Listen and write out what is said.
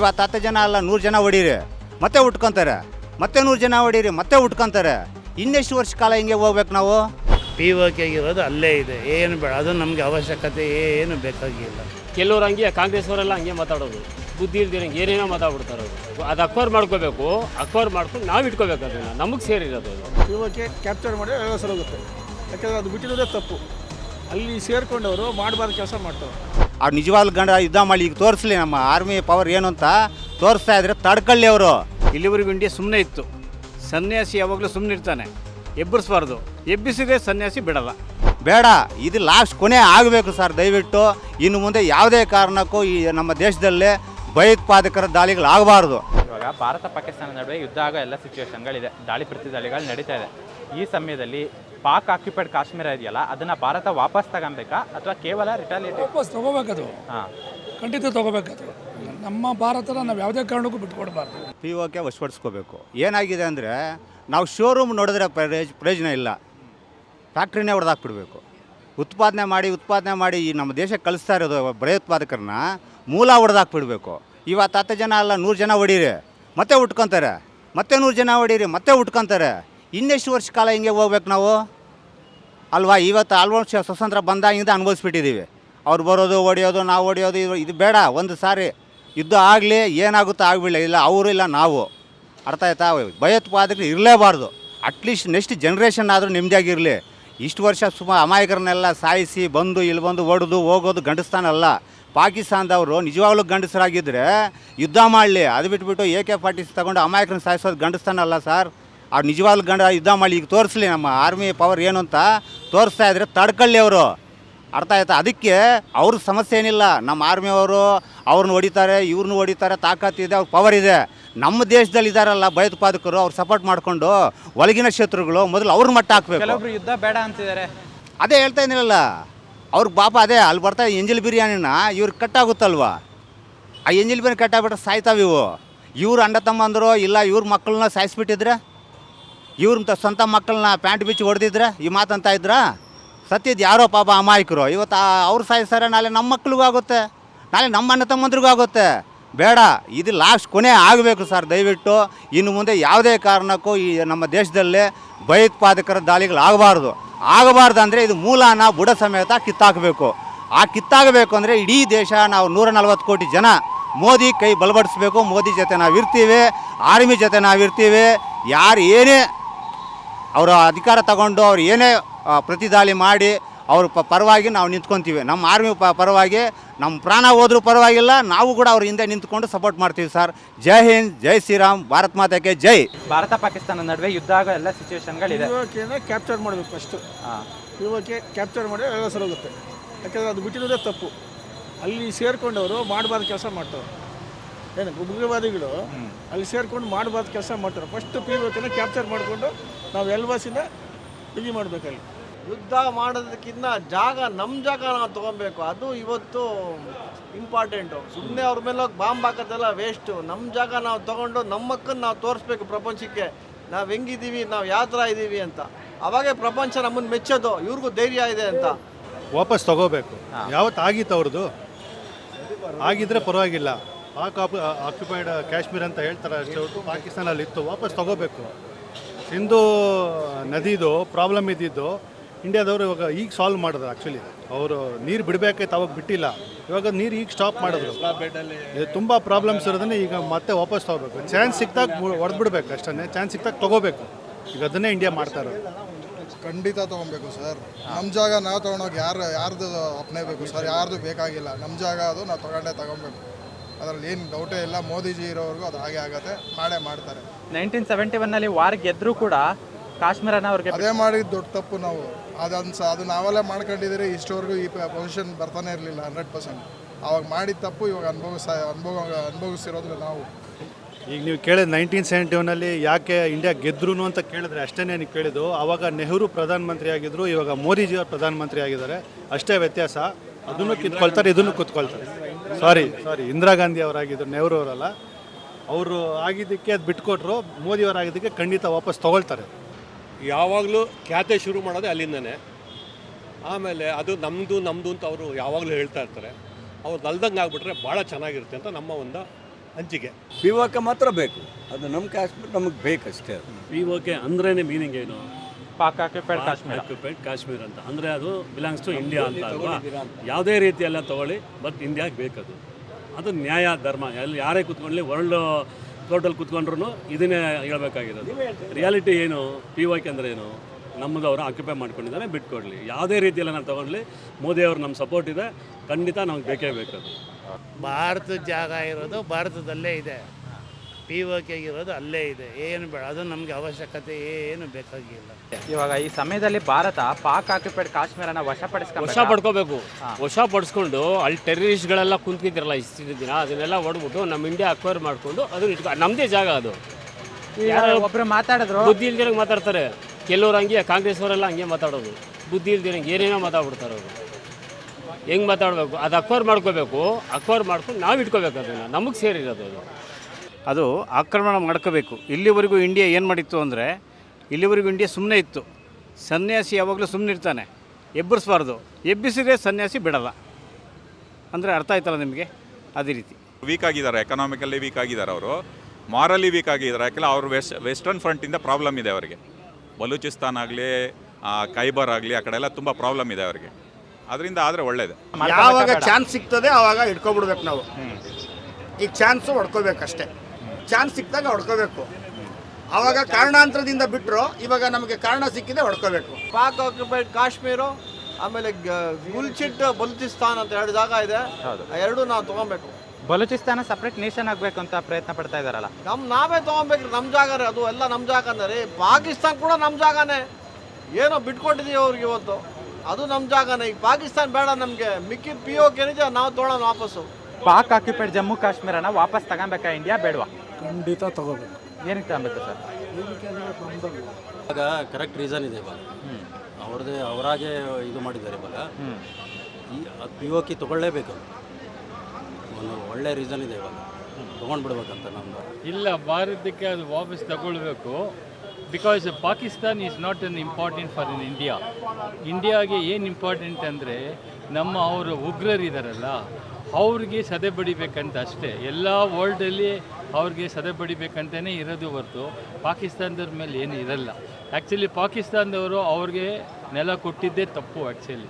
ಇವತ್ತು ಹತ್ತು ಜನ ಅಲ್ಲ ನೂರು ಜನ ಹೊಡೀರಿ ಮತ್ತೆ ಉಟ್ಕೊಂತಾರೆ. ಮತ್ತೆ ನೂರು ಜನ ಹೊಡೀರಿ ಮತ್ತೆ ಉಟ್ಕೊಂತಾರೆ. ಇನ್ನೆಷ್ಟು ವರ್ಷ ಕಾಲ ಹಿಂಗೆ ಹೋಗ್ಬೇಕು ನಾವು? ಪಿ ಓ ಆಗಿರೋದು ಅಲ್ಲೇ ಇದೆ. ಏನು ಬೇಡ ಅದು ನಮಗೆ ಅವಶ್ಯಕತೆ ಏನು ಬೇಕಾಗಿಲ್ಲ. ಕೆಲವ್ರು ಹಂಗೆ ಕಾಂಗ್ರೆಸ್ ಅವರೆಲ್ಲ ಹಂಗೆ ಮಾತಾಡೋದು. ಬುದ್ಧಿ ಇಲ್ದಿರಂಗೆ ಏನೇನೋ ಮಾತಾಡ್ಬಿಡ್ತಾರೆ ಅವರು. ಅದು ಅಕ್ವೈರ್ ಮಾಡ್ಕೋಬೇಕು. ಅಕ್ವೈರ್ ಮಾಡ್ಕೊಂಡು ನಾವು ಇಟ್ಕೋಬೇಕು ಅದನ್ನು. ನಮಗೆ ಸೇರಿರೋದು ಅದು. ಓಕೆ ಕ್ಯಾಪ್ಚರ್ ಮಾಡಿದ್ರೆ ವ್ಯವಸ್ಥೆ ಸರೋಗುತ್ತೆ ಯಾಕಂದರೆ ಅದು ಬಿಟ್ಟಿರೋದೇ ತಪ್ಪು. ಅಲ್ಲಿ ಸೇರಿಕೊಂಡವರು ಮಾಡಬಾರ್ದು ಕೆಲಸ ಮಾಡ್ತಾರೆ ಅವ್ರು ನಿಜವಾದ ಗಂಡ ಯುದ್ಧ ಮಾಡಿ ಈಗ ತೋರಿಸ್ಲಿ ನಮ್ಮ ಆರ್ಮಿ ಪವರ್ ಏನು ಅಂತ ತೋರಿಸ್ತಾ ಇದ್ರೆ ತಡ್ಕೊಳ್ಳಿ ಅವರು. ಇಲ್ಲಿವರೆಗೂ ಇಂಡಿಯಾ ಸುಮ್ಮನೆ ಇತ್ತು. ಸನ್ಯಾಸಿ ಯಾವಾಗಲೂ ಸುಮ್ಮನೆ ಇರ್ತಾನೆ. ಎಬ್ಬರಿಸಬಾರ್ದು ಎಬ್ಬಿಸಿದ್ರೆ ಸನ್ಯಾಸಿ ಬಿಡಲ್ಲ. ಬೇಡ ಇದು ಲಾಸ್ಟ್ ಕೊನೆ ಆಗಬೇಕು ಸರ್ ದಯವಿಟ್ಟು. ಇನ್ನು ಮುಂದೆ ಯಾವುದೇ ಕಾರಣಕ್ಕೂ ಈ ನಮ್ಮ ದೇಶದಲ್ಲೇ ಭಯೋತ್ಪಾದಕರ ದಾಳಿಗಳು ಆಗಬಾರ್ದು ಇವಾಗ ಭಾರತ ಪಾಕಿಸ್ತಾನ ನಡುವೆ ಯುದ್ಧ ಆಗೋ ಎಲ್ಲ ಸಿಚುವೇಶನ್ಗಳಿದೆ ದಾಳಿ ಪ್ರತಿ ದಾಳಿಗಳು ನಡೀತಾ ಇದೆ. ಈ ಸಮಯದಲ್ಲಿ ಪಾಕ್ ಆಕ್ಯುಪೈಡ್ ಕಾಶ್ಮೀರ ಇದೆಯಲ್ಲ ಅದನ್ನ ಭಾರತ ವಾಪಸ್ ತಗೊಬೇಕಾ ಅಥವಾ ಕೇವಲ ರಿಟಾಲಿಯೇಟ್ ವಾಪಸ್ ತಗೋಬೇಕದು ಹಾಂ. ಖಂಡಿತ ತಗೋಬೇಕದು ನಮ್ಮ ಭಾರತನ ನಾವು ಯಾವುದೇ ಕಾರಣಕ್ಕೂ ಬಿಟ್ಕೊಡ್ಬಾರ್ದು. ಪಿ ಓಕೆ ವಶಪಡಿಸ್ಕೋಬೇಕು. ಏನಾಗಿದೆ ಅಂದರೆ ನಾವು ಶೋರೂಮ್ ನೋಡಿದ್ರೆ ಪ್ರಯೋಜ ಪ್ರಯೋಜನ ಇಲ್ಲ. ಫ್ಯಾಕ್ಟ್ರಿನೇ ಹೊಡೆದಾಕ್ಬಿಡ್ಬೇಕು ಉತ್ಪಾದನೆ ಮಾಡಿ ಉತ್ಪಾದನೆ ಮಾಡಿ ಈ ನಮ್ಮ ದೇಶಕ್ಕೆ ಕಳಿಸ್ತಾ ಇರೋದು ಭಯೋತ್ಪಾದಕರನ್ನ ಮೂಲ ಹೊಡೆದಾಕ್ಬಿಡ್ಬೇಕು ಇವತ್ತು ಹತ್ತು ಜನ ಅಲ್ಲ ನೂರು ಜನ ಹೊಡೀರಿ ಮತ್ತೆ ಉಟ್ಕೊತಾರೆ. ಮತ್ತೆ ನೂರು ಜನ ಹೊಡೀರಿ ಮತ್ತೆ ಉಟ್ಕೊಂತಾರೆ. ಇನ್ನೆಷ್ಟು ವರ್ಷ ಕಾಲ ಹಿಂಗೆ ಹೋಗ್ಬೇಕು ನಾವು? ಅಲ್ವಾ? ಇವತ್ತು ಆಲ್ಮೋಸ್ಟ್ ಸ್ವತಂತ್ರ ಬಂದಾಗಿಂದ ಅನುಭವಿಸ್ಬಿಟ್ಟಿದ್ದೀವಿ. ಅವ್ರು ಬರೋದು, ಹೊಡೆಯೋದು, ನಾವು ಹೊಡೆಯೋದು, ಇದು ಬೇಡ. ಒಂದು ಸಾರಿ ಯುದ್ಧ ಆಗಲಿ, ಏನಾಗುತ್ತೋ ಆಗಬಿಡಲಿ. ಇಲ್ಲ, ಅವರು ಇಲ್ಲ, ನಾವು. ಅರ್ಥ ಆಯ್ತಾ? ಭಯೋತ್ಪಾದಕರು ಇರಲೇಬಾರ್ದು. ಅಟ್ಲೀಸ್ಟ್ ನೆಕ್ಸ್ಟ್ ಜನ್ರೇಷನ್ ಆದರೂ ನೆಮ್ಮದಿಯಾಗಿರಲಿ. ಇಷ್ಟು ವರ್ಷ ಸುಮ ಅಮಾಯಕರನ್ನೆಲ್ಲ ಸಾಯಿಸಿ, ಬಂದು, ಇಲ್ಲಿ ಬಂದು ಹೊಡೆದು, ಹೋಗೋದು ಗಂಡಸ್ತಾನ ಅಲ್ಲ. ಪಾಕಿಸ್ತಾನದವರು ನಿಜವಾಗ್ಲೂ ಗಂಡಸರಾಗಿದ್ದರೆ ಯುದ್ಧ ಮಾಡಲಿ. ಅದು ಬಿಟ್ಬಿಟ್ಟು ಎ ಕೆ ಫಾರ್ಟಿಸ್ ತಗೊಂಡು ಅಮಾಯಕರನ್ನ ಸಾಯಿಸೋದು ಗಂಡಸ್ತಾನ ಅಲ್ಲ ಸರ್ ಅವ್ರು ನಿಜವಾದ ಗಂಡ ಯುದ್ಧ ಮಾಡಿ ಈಗ ತೋರಿಸ್ಲಿ ನಮ್ಮ ಆರ್ಮಿ ಪವರ್ ಏನು ಅಂತ ತೋರಿಸ್ತಾ ಇದ್ರೆ ತಡ್ಕೊಳ್ಳಿ ಅವರು. ಅರ್ಥ ಆಯ್ತಾ? ಅದಕ್ಕೆ ಅವ್ರ ಸಮಸ್ಯೆ ಏನಿಲ್ಲ. ನಮ್ಮ ಆರ್ಮಿಯವರು ಅವ್ರನ್ನ ಹೊಡಿತಾರೆ ಇವ್ರನ್ನ ಹೊಡಿತಾರೆ ತಾಕತ್ತಿದೆ ಅವ್ರ ಪವರ್ ಇದೆ. ನಮ್ಮ ದೇಶದಲ್ಲಿ ಇದಾರಲ್ಲ ಭಯೋತ್ಪಾದಕರು ಅವ್ರು ಸಪೋರ್ಟ್ ಮಾಡಿಕೊಂಡು ಒಳಗಿನ ಶತ್ರುಗಳು ಮೊದಲು ಅವ್ರ ಮಟ್ಟ ಹಾಕ್ಬೇಕು. ಯುದ್ಧ ಬೇಡ ಅಂತಿದ್ದಾರೆ. ಅದೇ ಹೇಳ್ತಾ ಇದ್ದೀನಲ್ಲ. ಅವ್ರಿಗೆ ಪಾಪ ಅದೇ ಅಲ್ಲಿ ಬರ್ತಾ ಎಂಜಲ್ ಬಿರಿಯಾನಿನ ಇವ್ರಿಗೆ ಕಟ್ಟಾಗುತ್ತಲ್ವ? ಆ ಎಂಜಲ್ ಬಿರಿಯಾನಿ ಕಟ್ಟಾಗ್ಬಿಟ್ರೆ ಸಾಯ್ತಾವೆ ಇವು. ಇವ್ರು ಅಣ್ಣ ತಮ್ಮಂದರು ಇಲ್ಲ ಇವ್ರ ಮಕ್ಕಳನ್ನ ಸಾಯಿಸ್ಬಿಟ್ಟಿದ್ರೆ? ಇವ್ರ ಸ್ವಂತ ಮಕ್ಕಳನ್ನ ಪ್ಯಾಂಟ್ ಬಿಚ್ಚಿ ಹೊಡೆದಿದ್ರೆ ಈ ಮಾತಂತ ಇದ್ರಾ? ಸತ್ಯದ ಯಾರೋ ಪಾಪ ಅಮಾಯಕರು. ಇವತ್ತು ಅವ್ರು ಸಾಯಿಸ್ತಾರೆ, ನಾಳೆ ನಮ್ಮ ಮಕ್ಳಿಗೂ ಆಗುತ್ತೆ. ನಾಳೆ ನಮ್ಮ ಅಣ್ಣ ತಮ್ಮಂದ್ರಿಗೂ ಆಗುತ್ತೆ. ಬೇಡ, ಇದು ಲಾಸ್ಟ್ ಕೊನೆ ಆಗಬೇಕು ಸರ್ ದಯವಿಟ್ಟು ಇನ್ನು ಮುಂದೆ ಯಾವುದೇ ಕಾರಣಕ್ಕೂ ಈ ನಮ್ಮ ದೇಶದಲ್ಲಿ ಭಯೋತ್ಪಾದಕರ ದಾಳಿಗಳು ಆಗಬಾರ್ದು. ಅಂದರೆ ಇದು ಮೂಲನ ಬುಡ ಸಮೇತ ಕಿತ್ತಾಕಬೇಕು. ಆ ಕಿತ್ತಾಗಬೇಕು ಅಂದರೆ ಇಡೀ ದೇಶ ನಾವು ನೂರ ನಲ್ವತ್ತು ಕೋಟಿ ಜನ ಮೋದಿ ಕೈ ಬಲಪಡಿಸ್ಬೇಕು. ಮೋದಿ ಜೊತೆ ನಾವು ಇರ್ತೀವಿ ಆರ್ಮಿ ಜೊತೆ ನಾವು ಇರ್ತೀವಿ ಯಾರು ಏನೇ ಅವರ ಅಧಿಕಾರ ತಗೊಂಡು ಅವ್ರು ಏನೇ ಪ್ರತಿದಾಳಿ ಮಾಡಿ ಅವ್ರ ಪ ಪರವಾಗಿ ನಾವು ನಿಂತ್ಕೊತೀವಿ. ನಮ್ಮ ಆರ್ಮಿ ಪ ಪರವಾಗಿ ನಮ್ಮ ಪ್ರಾಣ ಹೋದ್ರೂ ಪರವಾಗಿಲ್ಲ ನಾವು ಕೂಡ ಅವ್ರ ಹಿಂದೆ ನಿಂತ್ಕೊಂಡು ಸಪೋರ್ಟ್ ಮಾಡ್ತೀವಿ ಸರ್ ಜೈ ಹಿಂದ್ ಜೈ ಶ್ರೀರಾಮ್ ಭಾರತ್ ಮಾತೆಗೆ ಜೈ. ಭಾರತ ಪಾಕಿಸ್ತಾನ ನಡುವೆ ಯುದ್ಧ ಆಗೋ ಎಲ್ಲ ಸಿಚುವೇಶನ್ಗಳಿದೆ ಕ್ಯಾಪ್ಚರ್ ಮಾಡಬೇಕು ಫಸ್ಟು ಯುವಕ್ಕೆ ಕ್ಯಾಪ್ಚರ್ ಮಾಡಿದ್ರೆ ಎಲ್ಲ ಸರೋಗುತ್ತೆ ಯಾಕಂದರೆ ಅದು ಬಿಟ್ಟಿರೋದೇ ತಪ್ಪು. ಅಲ್ಲಿ ಸೇರಿಕೊಂಡವರು ಮಾಡಬಾರ್ದು ಕೆಲಸ ಮಾಡ್ತಾರೆ ಏನು ಉಗ್ರವಾದಿಗಳು ಅಲ್ಲಿ ಸೇರ್ಕೊಂಡು ಮಾಡಬಾರ್ದು ಕೆಲಸ ಮಾಡ್ತಾರೆ. ಫಸ್ಟ್ ಪಿ ಓಕೆನ ಕ್ಯಾಪ್ಚರ್ ಮಾಡಿಕೊಂಡು ನಾವು ಎಲ್ವಾಸಿನ ಇದು ಮಾಡಬೇಕಲ್ಲಿ. ಯುದ್ಧ ಮಾಡೋದಕ್ಕಿಂತ ಜಾಗ ನಮ್ಮ ಜಾಗ ನಾವು ತೊಗೊಬೇಕು. ಅದು ಇವತ್ತು ಇಂಪಾರ್ಟೆಂಟು ಸುಮ್ಮನೆ ಅವ್ರ ಮೇಲೆ ಹೋಗಿ ಬಾಂಬ್ ಹಾಕೋದೆಲ್ಲ ವೇಸ್ಟು ನಮ್ಮ ಜಾಗ ನಾವು ತೊಗೊಂಡು ನಮ್ಮ ಮಕ್ಕನ್ನು ನಾವು ತೋರಿಸ್ಬೇಕು ಪ್ರಪಂಚಕ್ಕೆ. ನಾವು ಹೆಂಗಿದ್ದೀವಿ ನಾವು ಯಾವ ಥರ ಇದ್ದೀವಿ ಅಂತ. ಅವಾಗೇ ಪ್ರಪಂಚ ನಮ್ಮನ್ನು ಮೆಚ್ಚೋದು ಇವ್ರಿಗೂ ಧೈರ್ಯ ಇದೆ ಅಂತ. ವಾಪಸ್ ತಗೋಬೇಕು. ಯಾವತ್ತು ಆಗಿತ್ತು ಅವ್ರದ್ದು ಆಗಿದ್ರೆ ಪರವಾಗಿಲ್ಲ. ಪಾಕ್ ಆಪ್ ಆಕ್ಯುಪೈಡ್ ಕಾಶ್ಮೀರ್ ಅಂತ ಹೇಳ್ತಾರೆ ಅಷ್ಟೇ ಹೊತ್ತು ಪಾಕಿಸ್ತಾನಲ್ಲಿ ಇತ್ತು ವಾಪಸ್ ತಗೋಬೇಕು. ಸಿಂಧೂ ನದಿದು ಪ್ರಾಬ್ಲಮ್ ಇದ್ದಿದ್ದು ಇಂಡಿಯಾದವರು ಇವಾಗ ಈಗ ಸಾಲ್ವ್ ಮಾಡಿದ್ರು ಆ್ಯಕ್ಚುಲಿ ಅವರು ನೀರು ಬಿಡಬೇಕಾಯ್ತು ಅವಾಗ ಬಿಟ್ಟಿಲ್ಲ. ಇವಾಗ ನೀರು ಈಗ ಸ್ಟಾಪ್ ಮಾಡಿದ್ರು. ಇದು ತುಂಬ ಪ್ರಾಬ್ಲಮ್ಸ್ ಇರೋದನ್ನ ಈಗ ಮತ್ತೆ ವಾಪಸ್ ತಗೋಬೇಕು. ಚಾನ್ಸ್ ಸಿಕ್ತಾಗ ಹೊಡೆದ್ಬಿಡ್ಬೇಕು ಅಷ್ಟನ್ನೇ. ಚಾನ್ಸ್ ಸಿಕ್ತಾಗ ತಗೋಬೇಕು. ಈಗ ಅದನ್ನೇ ಇಂಡಿಯಾ ಮಾಡ್ತಾ ಇರೋದು. ಖಂಡಿತ ತೊಗೊಬೇಕು ಸರ್. ನಮ್ಮ ಜಾಗ ನಾವು ತೊಗೊಂಡೋಗಿ ಯಾರು ಯಾರ್ದು ಅಪ್ನೇಬೇಕು ಸರ್? ಯಾರ್ದು ಬೇಕಾಗಿಲ್ಲ. ನಮ್ಮ ಜಾಗ ಅದು ನಾವು ತೊಗೊಂಡೇ ತಗೊಬೇಕು. ಅದರಲ್ಲಿ ಏನು ಡೌಟೇ ಇಲ್ಲ ಮೋದಿಜಿ ಇರೋವರೆಗೂ ಅದು ಹಾಗೆ ಆಗುತ್ತೆ ಮಾಡೇ ಮಾಡ್ತಾರೆ. ನೈನ್ಟೀನ್ ಸೆವೆಂಟಿ ಒನ್ನಲ್ಲಿ ವಾರ್ ಗೆದ್ದರೂ ಕೂಡ ಕಾಶ್ಮೀರನ ಅವ್ರಿಗೆ ಅದೇ ಮಾಡಿದ ದೊಡ್ಡ ತಪ್ಪು ನಾವು. ಅದನ್ನು ಸ ಅದು ನಾವೆಲ್ಲ ಮಾಡ್ಕೊಂಡಿದ್ದೀರಿ ಇಷ್ಟವರೆಗೂ ಈ ಪೊಸಿಷನ್ ಬರ್ತಾನೆ ಇರಲಿಲ್ಲ ಹಂಡ್ರೆಡ್ ಪರ್ಸೆಂಟ್ ಅವಾಗ ಮಾಡಿದ ತಪ್ಪು ಇವಾಗ ಅನುಭವಿಸ ಅನುಭವ ಅನುಭವಿಸಿರೋದು ನಾವು. ಈಗ ನೀವು ಕೇಳಿದ ನೈನ್ಟೀನ್ ಸೆವೆಂಟಿ ಒನ್ನಲ್ಲಿ ಯಾಕೆ ಇಂಡಿಯಾ ಗೆದ್ರು ಅಂತ ಕೇಳಿದ್ರೆ ಅಷ್ಟೇ ನೀವು ಕೇಳಿದ್ದು. ಆವಾಗ ನೆಹರು ಪ್ರಧಾನಮಂತ್ರಿ ಆಗಿದ್ದರು ಇವಾಗ ಮೋದಿಜಿ ಅವರು ಪ್ರಧಾನಮಂತ್ರಿ ಆಗಿದ್ದಾರೆ. ಅಷ್ಟೇ ವ್ಯತ್ಯಾಸ. ಅದನ್ನು ಕಿತ್ಕೊಳ್ತಾರೆ ಇದನ್ನು ಕುತ್ಕೊಳ್ತಾರೆ. ಸಾರಿ ಸಾರಿ ಇಂದಿರಾ ಗಾಂಧಿ ಅವರಾಗಿದ್ದರು ನೆಹರು ಅವರಲ್ಲ. ಅವರು ಆಗಿದ್ದಕ್ಕೆ ಅದು ಬಿಟ್ಕೊಟ್ರು ಮೋದಿ ಅವರಾಗಿದ್ದಕ್ಕೆ ಖಂಡಿತ ವಾಪಸ್ ತಗೊಳ್ತಾರೆ. ಯಾವಾಗಲೂ ಖ್ಯಾತೆ ಶುರು ಮಾಡೋದೇ ಅಲ್ಲಿಂದನೇ. ಆಮೇಲೆ ಅದು ನಮ್ಮದು ನಮ್ಮದು ಅಂತ ಅವರು ಯಾವಾಗಲೂ ಹೇಳ್ತಾ ಇರ್ತಾರೆ. ಅವ್ರು ನಲ್ದಂಗೆ ಆಗಿಬಿಟ್ರೆ ಭಾಳ ಚೆನ್ನಾಗಿರುತ್ತೆ ಅಂತ ನಮ್ಮ ಒಂದು ಹಂಚಿಕೆ. ಪಿ ಓಕೆ ಮಾತ್ರ ಬೇಕು. ಅದು ನಮ್ಮ ಕಾಶ್ಮೀರ ನಮಗೆ ಬೇಕಷ್ಟೇ. ಅದು ಪಿ ಓಕೆ ಅಂದ್ರೇನೆ ಮೀನಿಂಗ್ ಏನು? ಪಾಕ್ ಆಕ್ಯುಪೈಡ್ ಕಾಶ್ಮೀರ. ಆಕ್ಯುಪೈಡ್ ಕಾಶ್ಮೀರ್ ಅಂತ. ಅಂದರೆ ಅದು ಬಿಲಾಂಗ್ಸ್ ಟು ಇಂಡಿಯಾ ಅಂತ ಅಲ್ವಾ? ಯಾವುದೇ ರೀತಿಯೆಲ್ಲ ತಗೊಳ್ಳಿ ಬಟ್ ಇಂಡಿಯಾಗೆ ಬೇಕದು. ಅದು ನ್ಯಾಯ ಧರ್ಮ. ಎಲ್ಲಿ ಯಾರೇ ಕೂತ್ಕೊಳ್ಳಿ ವರ್ಲ್ಡ್ ಕೋರ್ಟಲ್ಲಿ ಕೂತ್ಕೊಂಡ್ರು ಇದನ್ನೇ ಹೇಳ್ಬೇಕಾಗಿರೋದು. ರಿಯಾಲಿಟಿ ಏನು? ಪಿ ಓಕೆ ಅಂದರೆ ಏನು? ನಮ್ಮದು ಅವರು ಆಕ್ಯುಪೈ ಮಾಡ್ಕೊಂಡಿದ್ದಾರೆ ಬಿಟ್ಕೊಡ್ಲಿ. ಯಾವುದೇ ರೀತಿಯಲ್ಲಿ ನಾನು ತೊಗೊಂಡ್ಲಿ ಮೋದಿ ಅವ್ರು ನಮ್ಮ ಸಪೋರ್ಟ್ ಇದೆ ಖಂಡಿತ ನಮ್ಗೆ ಬೇಕೇ ಬೇಕದು. ಭಾರತದ ಜಾಗ ಇರೋದು ಭಾರತದಲ್ಲೇ ಇದೆ. ಪಿ ಓ ಕೆ ಇರೋದು ಅಲ್ಲೇ ಇದೆ. ಏನು ಬೇಡ ಅದು ನಮಗೆ ಅವಶ್ಯಕತೆ ಏನು ಬೇಕಾಗಿಲ್ಲ. ಇವಾಗ ಈ ಸಮಯದಲ್ಲಿ ಭಾರತ ಪಾಕ್ ಆಕ್ಯುಪೈಡ್ ಕಾಶ್ಮೀರನ ವಶಪಡಿಸ್ಕೊಂಡು ವಶ ಪಡ್ಕೋಬೇಕು. ವಶ ಪಡಿಸ್ಕೊಂಡು ಅಲ್ಲಿ ಟೆರರಿಸ್ಟ್ಗಳೆಲ್ಲ ಕುಂತ್ಕಿದ್ರಲ್ಲ ಇಷ್ಟು ದಿನ ಅದನ್ನೆಲ್ಲ ಹೊಡ್ಬಿಟ್ಟು ನಮ್ಮ ಇಂಡಿಯಾ ಅಕ್ವೈರ್ ಮಾಡಿಕೊಂಡು ಅದನ್ನ ಇಟ್ಕೊ ನಮ್ಮದೇ ಜಾಗ ಅದು. ಒಬ್ಬರು ಒಬ್ರು ಮಾತಾಡಿದ್ರು. ಬುದ್ಧಿ ಇಲ್ದಿರಂಗೆ ಮಾತಾಡ್ತಾರೆ. ಕೆಲವ್ರು ಹಂಗೆ ಕಾಂಗ್ರೆಸ್ ಅವರೆಲ್ಲ ಹಂಗೆ ಮಾತಾಡೋದು. ಬುದ್ಧಿ ಇಲ್ದಿರಂಗೆ ಏನೇನೋ ಮಾತಾಡ್ಬಿಡ್ತಾರೆ ಅವರು. ಹೆಂಗೆ ಮಾತಾಡಬೇಕು? ಅದು ಅಕ್ವೈರ್ ಮಾಡ್ಕೋಬೇಕು. ಅಕ್ವೈರ್ ಮಾಡ್ಕೊಂಡು ನಾವು ಇಟ್ಕೋಬೇಕು ಅದನ್ನು. ನಮಗೆ ಸೇರಿರೋದು ಅದು. ಅದು ಆಕ್ರಮಣ ಮಾಡ್ಕೋಬೇಕು. ಇಲ್ಲಿವರೆಗೂ ಇಂಡಿಯಾ ಏನು ಮಾಡಿತ್ತು ಅಂದರೆ ಇಲ್ಲಿವರೆಗೂ ಇಂಡಿಯಾ ಸುಮ್ಮನೆ ಇತ್ತು. ಸನ್ಯಾಸಿ ಯಾವಾಗಲೂ ಸುಮ್ಮನೆ ಇರ್ತಾನೆ. ಎಬ್ಬರಿಸ್ಬಾರ್ದು ಎಬ್ಬಿಸಿದ್ರೆ ಸನ್ಯಾಸಿ ಬಿಡಲ್ಲ. ಅಂದರೆ ಅರ್ಥ ಆಯ್ತಲ್ಲ ನಿಮಗೆ? ಅದೇ ರೀತಿ. ವೀಕ್ ಆಗಿದ್ದಾರೆ ಎಕನಾಮಿಕಲ್ಲಿ ವೀಕ್ ಆಗಿದ್ದಾರೆ ಅವರು. ಮಾರಲಿ ವೀಕ್ ಆಗಿದ್ದಾರೆ. ಯಾಕೆಲ್ಲ ಅವರು ವೆಸ್ಟ್ ವೆಸ್ಟರ್ನ್ ಫ್ರಂಟಿಂದ ಪ್ರಾಬ್ಲಮ್ ಇದೆ ಅವರಿಗೆ. ಬಲೂಚಿಸ್ತಾನ್ ಆಗಲಿ ಕೈಬರ್ ಆಗಲಿ ಆ ಕಡೆ ಎಲ್ಲ ತುಂಬ ಪ್ರಾಬ್ಲಮ್ ಇದೆ ಅವರಿಗೆ. ಅದರಿಂದ ಆದರೆ ಒಳ್ಳೇದು. ಯಾವಾಗ ಚಾನ್ಸ್ ಸಿಗ್ತದೆ ಆವಾಗ ಇಟ್ಕೊಬಿಡ್ಬೇಕು ನಾವು. ಈಗ ಚಾನ್ಸು ಹೊಡ್ಕೋಬೇಕಷ್ಟೇ. ಚಾನ್ಸ್ ಸಿಕ್ಕಿದಾಗ ಹೊಡ್ಕೋಬೇಕು. ಆವಾಗ ಕಾರಣಾಂತರದಿಂದ ಬಿಟ್ಟರು ಇವಾಗ ನಮಗೆ ಕಾರಣ ಸಿಕ್ಕಿದೆ ಹೊಡ್ಕೋಬೇಕು. ಪಾಕ್ ಆಕ್ಯುಪೈಡ್ ಕಾಶ್ಮೀರ ಆಮೇಲೆ ಗ- ಗುಲ್ಚಿಟ್ ಬಲೂಚಿಸ್ತಾನ್ ಅಂತ ಎರಡು ಜಾಗ ಇದೆ. ಎರಡು ನಾವು ತಗೊಬೇಕು. ಬಲೂಚಿಸ್ತಾನ ಸಪ್ರೇಟ್ ನೇಷನ್ ಆಗಬೇಕು ಅಂತ ಪ್ರಯತ್ನ ಪಡ್ತಾ ಇದಾರಲ್ಲ. ನಮ್ ನಾವೇ ತಗೊಬೇಕ್ರಿ ನಮ್ಮ ಜಾಗ ಅದು ಎಲ್ಲ ನಮ್ಮ ಜಾಗ ಅಂದ್ರೆ ಪಾಕಿಸ್ತಾನ್ ಕೂಡ ನಮ್ಮ ಜಾಗನೇ. ಏನೋ ಬಿಟ್ಕೊಟ್ಟಿದೀವಿ ಅವ್ರಿಗೆ ಇವತ್ತು. ಅದು ನಮ್ಮ ಜಾಗನೇ. ಈಗ ಪಾಕಿಸ್ತಾನ್ ಬೇಡ ನಮಗೆ. ಮಿಕ್ಕಿ ಪಿ ಓ ನಾವು ತೊಗೊಳೋಣ ವಾಪಸ್ಸು. ಪಾಕ್ ಆಕ್ಯುಪೈಡ್ ಜಮ್ಮು ಕಾಶ್ಮೀರನ ವಾಪಸ್ ತಗೊಬೇಕಾ ಇಂಡಿಯಾ ಬೇಡವಾ? ಖಂಡಿತ ತಗೋಬೇಕು. ಏನಕ್ಕೆ ತಗೊಬೇಕು ಸರ್? ಇವಾಗ ಕರೆಕ್ಟ್ ರೀಸನ್ ಇದೆ ಇವಾಗ. ಅವ್ರದ್ದೇ ಅವರಾಗೆ ಇದು ಮಾಡಿದ್ದಾರೆ ಇವಾಗ. ಈ ಪಿ ಓ ಕಿ ತೊಗೊಳ್ಳೇಬೇಕು. ಒಂದು ಒಳ್ಳೆ ರೀಸನ್ ಇದೆ ಇವಾಗ. ತೊಗೊಂಡ್ಬಿಡ್ಬೇಕಂತ ನಮ್ಮದು ಇಲ್ಲ ಭಾರತಕ್ಕೆ ಅದು ವಾಪಸ್ ತಗೊಳ್ಬೇಕು. Because Pakistan is not an important for in India ಇಂಡಿಯಾಗೆ ಏನು ಇಂಪಾರ್ಟೆಂಟ್ ಅಂದರೆ ನಮ್ಮ ಅವರು ಉಗ್ರರಿದ್ದಾರಲ್ಲ ಅವ್ರಿಗೆ ಸದೆ ಬಡಿಬೇಕಂತ ಅಷ್ಟೇ. ಎಲ್ಲ ವರ್ಲ್ಡಲ್ಲಿ ಅವ್ರಿಗೆ ಸದೆ ಬಡಿಬೇಕಂತಲೇ ಇರೋದು ಹೊರತು ಪಾಕಿಸ್ತಾನದವ್ರ ಮೇಲೆ ಏನು ಇರಲ್ಲ. ಆ್ಯಕ್ಚುಲಿ ಪಾಕಿಸ್ತಾನದವರು ಅವ್ರಿಗೆ ನೆಲ ಕೊಟ್ಟಿದ್ದೇ ತಪ್ಪು ಆ್ಯಕ್ಚುಲಿ